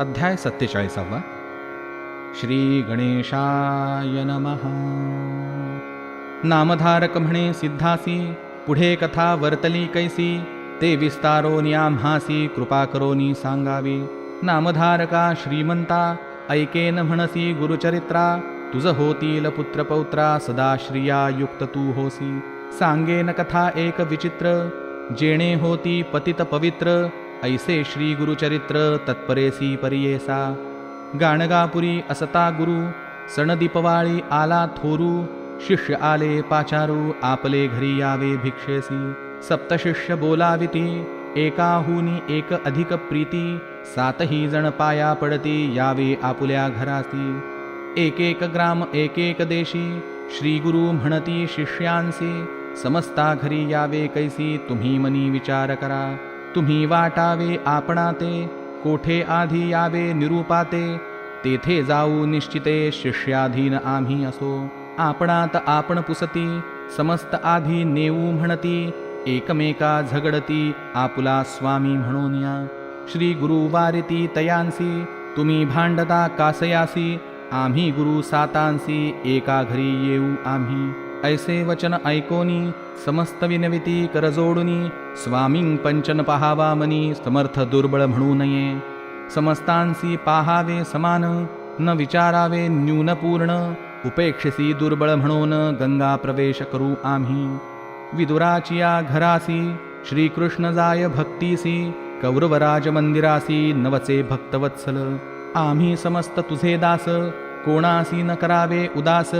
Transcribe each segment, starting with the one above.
अध्याय सत्तेचाळीसावा. श्री गणेशाय नमः. नामधारक म्हणे सिद्धासी पुढे कथा वर्तली कैसी ते विस्तारो आम्हासी कृपा करोनी सांगावी. नामधारका श्रीमंता ऐकेन म्हणसी गुरुचरित्रा तुझ होतील पुत्रपौत्रा सदा श्रिया युक्त तू होसी. सांगेन कथा एक विचित्र जेणे होती पतित पवित्र ऐसे श्री गुरुचरित्र तत्परेसी परियेसा। गाणगापुरी असता गुरु सणदीपवाळी आला थोरू शिष्य आले पाचारू आपले घरी यावे भिक्षेसी। सप्तशिष्य बोलाविती एकाहूनी एक अधिक प्रीती सातही जण पाया पडती यावे आपुल्या घरासी। एकेक ग्राम एकेक देशी श्री गुरु म्हणती शिष्यांसी समस्ता घरी यावे कैसी तुम्ही मनी विचार करा। तुम्ही वाटावे आपणाते कोठे आधी यावे निरूपाते तेथे जाऊ निश्चिते शिष्याधीन आम्ही असो. आपणात आपण पुसती समस्त आधी नेऊ म्हणती एकमेका झगडती आपुला स्वामी म्हणून या. श्री गुरु वारिती तयांसी तुम्ही भांडता कासयासी आम्ही गुरु सातांसी एका घरी येऊ आम्ही. ऐसे वचन ऐकोनी समस्त विनविती करजोडुनी स्वामी पंचन पहावा मनी समर्थ दुर्बळ म्हणू नये. समस्तांसी पाहावे समान न विचारावे न्यूनपूर्ण उपेक्षसी दुर्बळ म्हणून गंगा प्रवेश करू आम्ही. विदुराचिया घरासी श्रीकृष्ण जाय भक्तीसी कौरवराज मंदिरासी नवचे भक्तवत्सल. आम्ही समस्त तुझे दास कोणासी न करावे उदास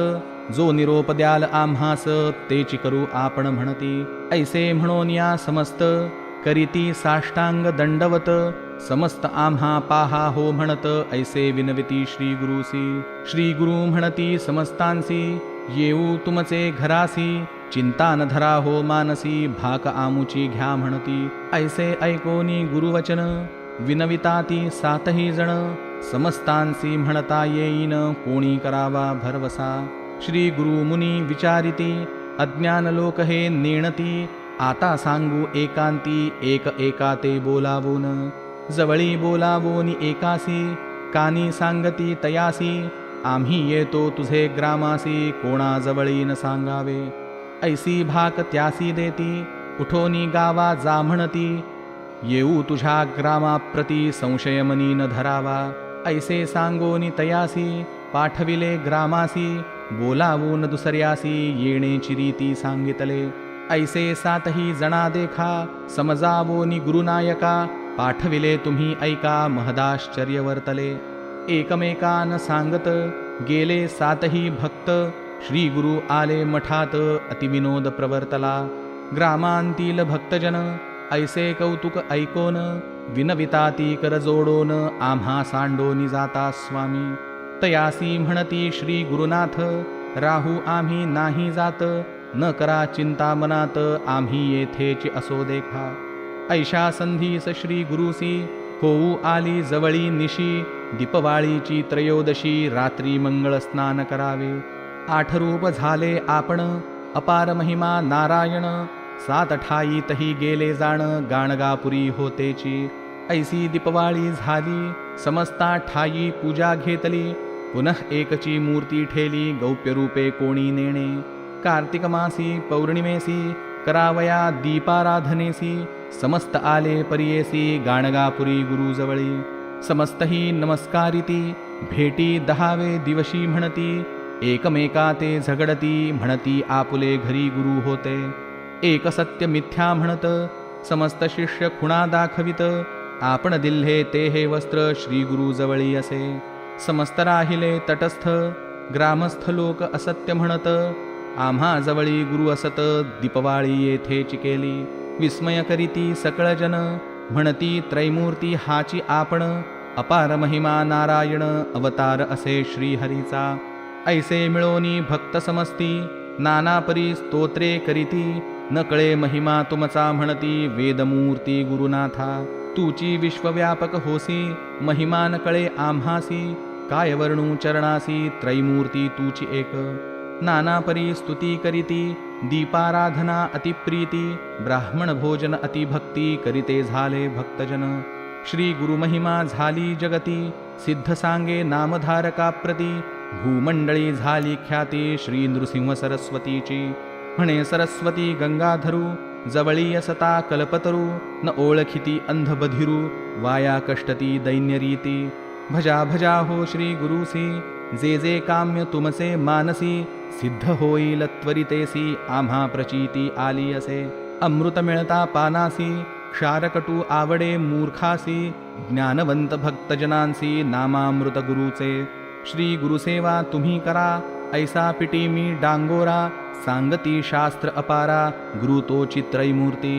जो निरोप द्याल आम्हास तेची करू आपण म्हणती. ऐसे म्हणून या समस्त करीती साष्टांग दंडवत समस्त आम्हा पाहा हो म्हणत. ऐसे विनविती श्री गुरुसी श्री गुरु म्हणती समस्तांसी येऊ तुमचे घरासी. चिंता न धरा हो मानसी भाक आमुची घ्या म्हणती. ऐसे ऐकोनी गुरुवचन विनविताती सातही जण. समस्तांसी म्हणता येईन कोणी करावा भरवसा. श्री गुरु मुनी विचारिती अज्ञानलोक हे नेणती आता सांगू एकांती एक एका ते बोलावून. जवळी बोलावोनी एकासी कानी सांगती तयासी आम्ही येतो तुझे ग्रामासी कोणा जवळी न सांगावे. ऐसी भाक त्यासी देती उठोनी गावा जा म्हणती. येऊ तुझ्या ग्रामाप्रती संशयमनी न धरावा. ऐसे सांगोनी तयासी पाठविले ग्रामासी बोलावून दुसर्यासी येणेची रीती सांगितले. ऐसे सातही जणा देखा समजावोनी गुरुनायका पाठविले तुम्ही ऐका महदाश्चर्य वर्तले एकमेकान सांगत गेले सातही भक्त श्री गुरु आले मठात अतिविनोद प्रवर्तला. ग्रामांतील भक्तजन ऐसे कौतुक ऐकोन विनविताती करजोडोन आम्हा सांडोनी जाता स्वामी. तयासी म्हणती श्री गुरुनाथ राहू आम्ही नाही जात न करा चिंता मनात आम्ही येथेची असो देखा. ऐशा संधीस श्री गुरुसी होऊ आली जवळी निशी दीपवाळीची त्रयोदशी रात्री मंगळ स्नान करावे. आठरूप झाले आपण अपार महिमा नारायण सात ठाईतही गेले जाण गाणगापुरी होतेची. ऐसी दीपवाळी झाली समस्ता ठाई पूजा घेतली पुनः एकची मूर्ती ठेली गौप्यरूपे कोणी नेणे. कार्तिकमासी पौर्णिमेसी करावया दीपाराधनेसी समस्त आले परियेसी गाणगापुरी गुरुजवळी. समस्तही नमस्कारिती भेटी दहावे दिवशी म्हणती एकमेका ते झगडती म्हणती आपुले घरी गुरु होते. एक सत्य मिथ्या म्हणत समस्त शिष्य खुणा दाखवित आपण दिल्हे ते हे वस्त्र श्रीगुरुजवळी असे. समस्त राहिले तटस्थ ग्रामस्थ लोक असत्य म्हणत आम्हा जवळी गुरु असत दीपवाळी येथे चिकेली. विस्मय करीती सकळजन म्हणती त्रैमूर्ती हाची आपण. अपार महिमा नारायण अवतार असे श्रीहरीचा. ऐसे मिळोनी भक्त समस्ती नानापरी स्तोत्रे करीती. नकळे महिमा तुमचा म्हणती वेदमूर्ती गुरुनाथा. तुची विश्वव्यापक होसी महिमा नकळे आम्हासी. काय वर्णू चरणासी त्रैमूर्ती तूची एक. नाना परी स्तुती करीती दीपाराधना अतिप्रीती ब्राह्मण भोजन अतिभक्ती करीते झाले भक्तजन. श्री गुरुमहिमा झाली जगती सिद्ध सांगे नामधारका प्रती भूमंडळी झाली ख्याती श्री नृसिंह सरस्वतीची. म्हणे सरस्वती गंगाधरू जवळी असता कल्पतरू न ओळखिती अंधबधिरू वाया कष्टती दैन्यरीती. भजा भजा हो श्री गुरुसी जे जे काम्य तुमसे मानसी सिद्ध होईल त्वरितेसी आम्हा प्रचिती आली असे अमृत मिळता पानासी क्षारकटू आवडे मूर्खासी ज्ञानवंत भक्तजनांसी नामामृत गुरुचे। श्री गुरुसेवा तुम्ही करा ऐसा पिटी मी डांगोरा सांगती शास्त्र अपारा गुरु तो चित्रैमूर्ती।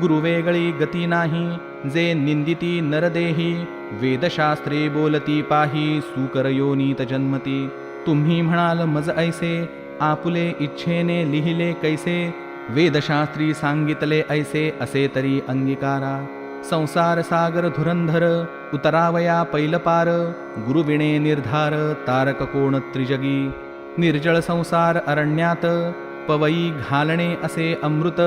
गुरु वेगळी गती नाही जे निंदिती नरदेही वेदशास्त्रे बोलती पाही सुकरयोनीत जन्मती तुम्ही म्हणाल मज ऐसे आपुले इच्छेने लिहिले कैसे वेदशास्त्री सांगितले ऐसे असे तरी अंगीकारा. संसार सागर धुरंधर उतरावया पैलपार गुरुविणे निर्धार तारक कोण त्रिजगी. निर्जळ संसार अरण्यात पवई घालणे असे अमृत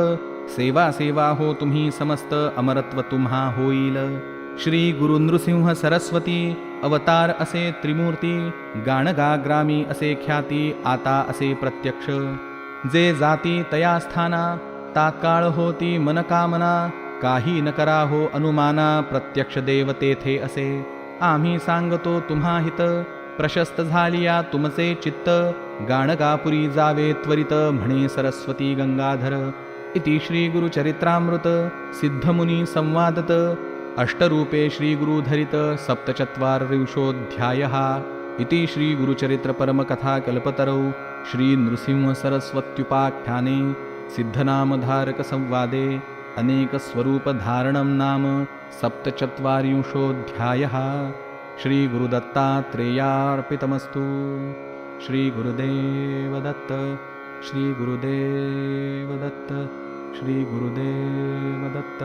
सेवा सेवा हो तुम्ही समस्त अमरत्व तुम्हा होईल. श्री गुरु नृसिंह सरस्वती अवतार असे त्रिमूर्ती गाणगा ग्रामी असे ख्याती आता असे प्रत्यक्ष. जे जाती तया स्थाना तात्काळ होती मनकामना काही न करा हो अनुमाना प्रत्यक्ष देव तेथे असे. आम्ही सांगतो तुम्हा हित प्रशस्त झालिया तुमचे चित्त गाणगापुरी जावे त्वरित म्हणे सरस्वती गंगाधर. इति श्रीगुरुचरित्रामृत सिद्धमुनिसंवादत अष्टरूपे श्रीगुरुधरित सप्तचत्वारिंशोऽध्यायः इति श्रीगुरुचरित्रपरमकथाकल्पतरौ श्रीनृसिंहसरस्वत्युपाख्याने सिद्धनामधारकसंवादे अनेकस्वरूपधारणं नाम सप्तचत्वारिंशोऽध्यायः श्रीगुरुदत्तात्रेयार्पितमस्तु। श्रीगुरुदेवदत्त। श्रीगुरुदेवदत्त। श्री गुरुदेवदत्त